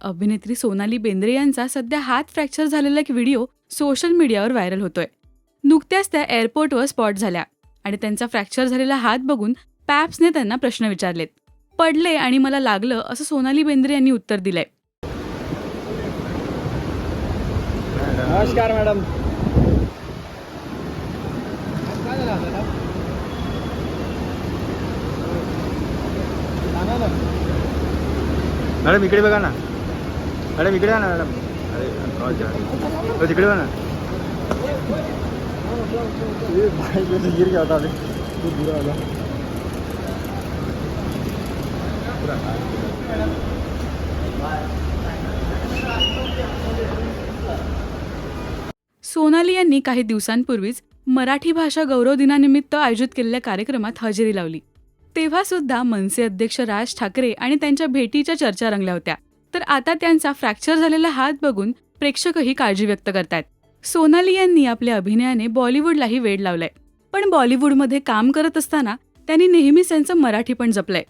अभिनेत्री सोनाली बेंद्रे यांचा सध्या हात फ्रॅक्चर झालेला एक व्हिडिओ सोशल मीडियावर व्हायरल होतोय. नुकत्याच त्या एअरपोर्टवर स्पॉट झाल्या आणि त्यांचा फ्रॅक्चर झालेला हात बघून पॅप्सने त्यांना प्रश्न विचारलेत. पडले आणि मला लागलं असं सोनाली बेंद्रे यांनी उत्तर दिलंय. नमस्कार मॅडम मॅडम इकडे बघा ना. मॅडम इकडे या ना मॅडम. अरे है. बघा ना. गिर होता वाला सोनाली यांनी काही दिवसांपूर्वीच मराठी भाषा गौरव दिनानिमित्त आयोजित केलेल्या कार्यक्रमात हजेरी लावली. तेव्हा सुद्धा मनसे अध्यक्ष राज ठाकरे आणि त्यांच्या भेटीच्या चर्चा रंगल्या होत्या. तर आता त्यांचा फ्रॅक्चर झालेला हात बघून प्रेक्षकही काळजी व्यक्त करतायत. सोनाली यांनी आपल्या अभिनयाने बॉलिवूडलाही वेड लावलाय. पण बॉलिवूडमध्ये काम करत असताना त्यांनी नेहमीच त्यांचं मराठी पण जपलंय.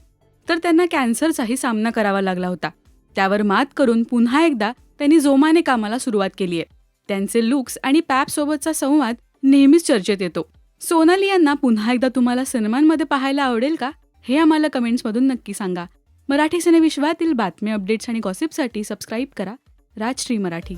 तर त्यांना कॅन्सरचाही सामना करावा लागला होता. त्यावर मात करून पुन्हा एकदा त्यांनी जोमाने कामाला सुरुवात केली आहे त्यांचे लुक्स आणि पॅपसोबतचा संवाद नेहमीच चर्चेत येतो. सोनाली यांना पुन्हा एकदा तुम्हाला सिनेमांमध्ये पाहायला आवडेल का? हे आम्हाला कमेंट्समधून नक्की सांगा. मराठी सिनेविश्वातील बातम्या अपडेट्स आणि गॉसिपसाठी सबस्क्राईब करा. राजश्री मराठी.